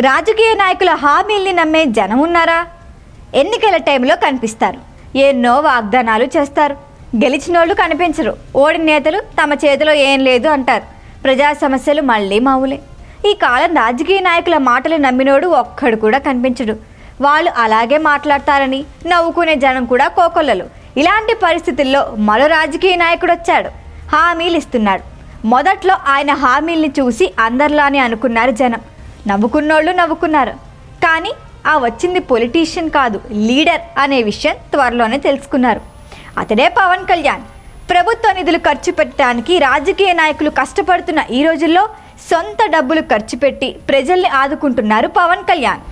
రాజకీయ నాయకుల హామీల్ని నమ్మే జనం ఉన్నారా? ఎన్నికల టైంలో కనిపిస్తారు. ఎన్నో వాగ్దానాలు చేస్తారు. గెలిచినోళ్ళు కనిపించరు. ఓడిన నేతలు తమ చేతిలో ఏం లేదు అంటారు. ప్రజా సమస్యలు మళ్ళీ మామూలే ఈ కాలం రాజకీయ నాయకుల మాటలు నమ్మినోడు ఒక్కడు కూడా కనిపించడు. వాళ్ళు అలాగే మాట్లాడతారని నవ్వుకునే జనం కూడా కోకొల్లలు. ఇలాంటి పరిస్థితుల్లో మరో రాజకీయ నాయకుడు వచ్చాడు. హామీలు ఇస్తున్నాడు మొదట్లో ఆయన హామీల్ని చూసి అందరిలానే అనుకున్నారు జనం. నవ్వుకున్నోళ్ళు నవ్వుకున్నారు. కానీ ఆ వచ్చింది పొలిటీషియన్ కాదు లీడర్ అనే విషయం త్వరలోనే తెలుసుకున్నారు. అతడే పవన్ కళ్యాణ్. ప్రభుత్వ నిధులు ఖర్చు పెట్టడానికి రాజకీయ నాయకులు కష్టపడుతున్న ఈ రోజుల్లో సొంత డబ్బులు ఖర్చు పెట్టి ప్రజల్ని ఆదుకుంటున్నారు పవన్ కళ్యాణ్.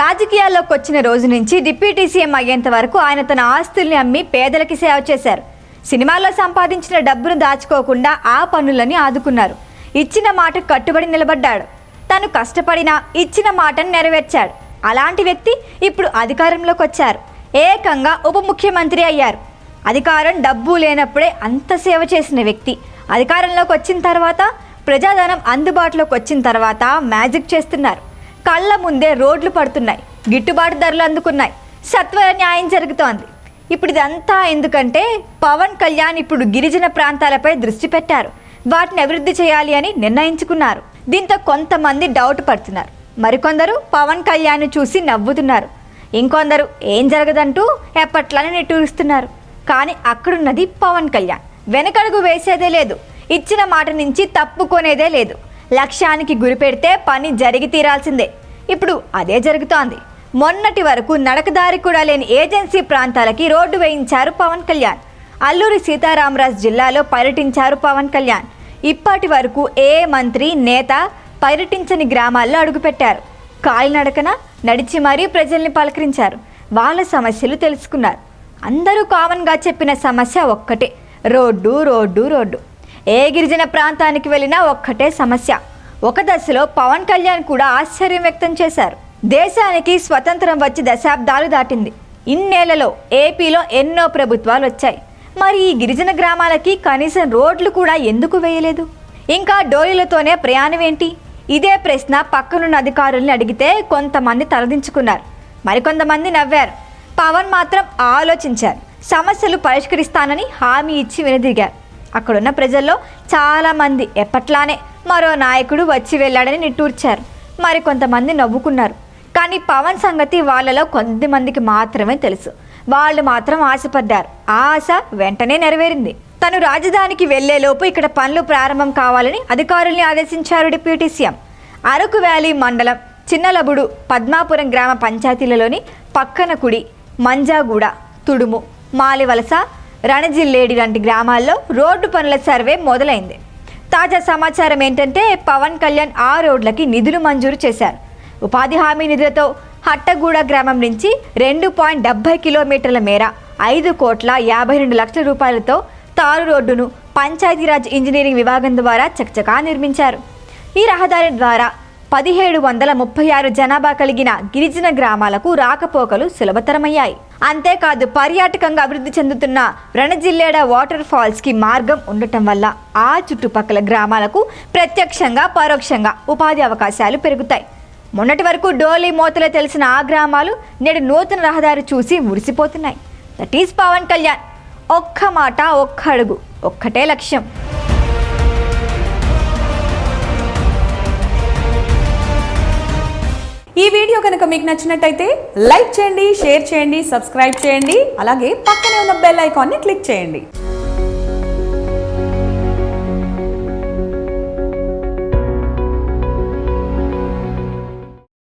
రాజకీయాల్లోకి వచ్చిన రోజు నుంచి డిప్యూటీ సీఎం అయ్యేంత వరకు ఆయన తన ఆస్తుల్ని అమ్మి పేదలకి సేవ చేశారు. సినిమాల్లో సంపాదించిన డబ్బును దాచుకోకుండా ఆ పనులని ఆదుకున్నారు. ఇచ్చిన మాట కట్టుబడి నిలబడ్డాడు. తను కష్టపడినా ఇచ్చిన మాటను నెరవేర్చాడు. అలాంటి వ్యక్తి ఇప్పుడు అధికారంలోకి వచ్చారు. ఏకంగా ఉప ముఖ్యమంత్రి అయ్యారు. అధికారం డబ్బు లేనప్పుడే అంత సేవ చేసిన వ్యక్తి. అధికారంలోకి వచ్చిన తర్వాత ప్రజాధనం అందుబాటులోకి వచ్చిన తర్వాత మ్యాజిక్ చేస్తున్నారు. కళ్ళ ముందే రోడ్లు పడుతున్నాయి. గిట్టుబాటు ధరలు అందుకున్నాయి. సత్వర న్యాయం జరుగుతోంది. ఇప్పుడు ఇదంతా ఎందుకంటే పవన్ కళ్యాణ్ ఇప్పుడు గిరిజన ప్రాంతాలపై దృష్టి పెట్టారు. వాటిని అభివృద్ధి చేయాలి అని నిర్ణయించుకున్నారు. దీంతో కొంతమంది డౌట్ పడుతున్నారు. మరికొందరు పవన్ కళ్యాణ్ చూసి నవ్వుతున్నారు. ఇంకొందరు ఏం జరగదంటూ ఎప్పట్లానే నిట్టూరుస్తున్నారు. కానీ అక్కడున్నది పవన్ కళ్యాణ్. వెనకడుగు వేసేదే లేదు. ఇచ్చిన మాట నుంచి తప్పుకునేదే లేదు. లక్ష్యానికి గురిపెడితే పని జరిగి తీరాల్సిందే. ఇప్పుడు అదే జరుగుతోంది. మొన్నటి వరకు నడకదారి కూడా లేని ఏజెన్సీ ప్రాంతాలకి రోడ్డు వేయించారు పవన్ కళ్యాణ్. అల్లూరి సీతారామరాజు జిల్లాలో పర్యటించారు పవన్ కళ్యాణ్. ఇప్పటి వరకు ఏ మంత్రి నేత పర్యటించని గ్రామాల్లో అడుగుపెట్టారు. కాలినడకన నడిచి మరీ ప్రజల్ని పలకరించారు. వాళ్ళ సమస్యలు తెలుసుకున్నారు. అందరూ కామన్గా చెప్పిన సమస్య ఒక్కటే. Road road road. ఏ గిరిజన ప్రాంతానికి వెళ్ళినా ఒక్కటే సమస్య. ఒక దశలో పవన్ కళ్యాణ్ కూడా ఆశ్చర్యం వ్యక్తం చేశారు. దేశానికి స్వతంత్రం వచ్చి దశాబ్దాలు దాటింది. ఇన్నేళ్ళలో ఏపీలో ఎన్నో ప్రభుత్వాలు వచ్చాయి. మరి ఈ గిరిజన గ్రామాలకి కనీసం రోడ్లు కూడా ఎందుకు వేయలేదు? ఇంకా డోలీలతోనే ప్రయాణం ఏంటి? ఇదే ప్రశ్న పక్కనున్న అధికారుల్ని అడిగితే కొంతమంది తలదించుకున్నారు. మరికొంతమంది నవ్వారు. పవన్ మాత్రం ఆలోచించారు. సమస్యలు పరిష్కరిస్తానని హామీ ఇచ్చి వినదిగారు అక్కడున్న ప్రజల్లో చాలామంది ఎప్పట్లానే మరో నాయకుడు వచ్చి వెళ్ళాడని నిట్టూర్చారు. మరి కొంతమంది నవ్వుకున్నారు. కానీ పవన్ సంగతి వాళ్ళలో కొద్దిమందికి మాత్రమే తెలుసు. వాళ్ళు మాత్రం ఆశపడ్డారు. ఆ ఆశ వెంటనే నెరవేరింది. తను రాజధానికి వెళ్ళేలోపు ఇక్కడ పనులు ప్రారంభం కావాలని అధికారుల్ని ఆదేశించారు డిప్యూటీ సీఎం. అరకు వ్యాలీ మండలం చిన్నలబుడు పద్మాపురం గ్రామ పంచాయతీలలోని పక్కనకుడి మంజాగూడ తుడుము మాలివలస రణజిల్లేడి లాంటి గ్రామాల్లో రోడ్డు పనుల సర్వే మొదలైంది. తాజా సమాచారం ఏంటంటే పవన్ కళ్యాణ్ ఆ రోడ్లకి నిధులు మంజూరు చేశారు. ఉపాధి హామీ నిధులతో హట్టగూడ గ్రామం నుంచి రెండు పాయింట్ డెబ్బై కిలోమీటర్ల మేర ఐదు కోట్ల యాభై రెండు లక్షల రూపాయలతో తారు రోడ్డును పంచాయతీరాజ్ ఇంజనీరింగ్ విభాగం ద్వారా చకచకా నిర్మించారు. ఈ రహదారి ద్వారా పదిహేడు వందల ముప్పై ఆరు జనాభా కలిగిన గిరిజన గ్రామాలకు రాకపోకలు సులభతరమయ్యాయి. అంతేకాదు పర్యాటకంగా అభివృద్ధి చెందుతున్న రణజిల్లేడ వాటర్ ఫాల్స్కి మార్గం ఉండటం వల్ల ఆ చుట్టుపక్కల గ్రామాలకు ప్రత్యక్షంగా పరోక్షంగా ఉపాధి అవకాశాలు పెరుగుతాయి. మొన్నటి వరకు డోలీ మోతలో తెలిసిన ఆ గ్రామాలు నేడు నూతన రహదారి చూసి మురిసిపోతున్నాయి. That is Pawan Kalyan. ఒక్క మాట ఒక్క అడుగు ఒక్కటే లక్ష్యం. ఈ వీడియో కనుక మీకు నచ్చినట్టయితే లైక్ చేయండి షేర్ చేయండి సబ్స్క్రైబ్ చేయండి అలాగే పక్కనే ఉన్న బెల్ ఐకాన్ని క్లిక్ చేయండి.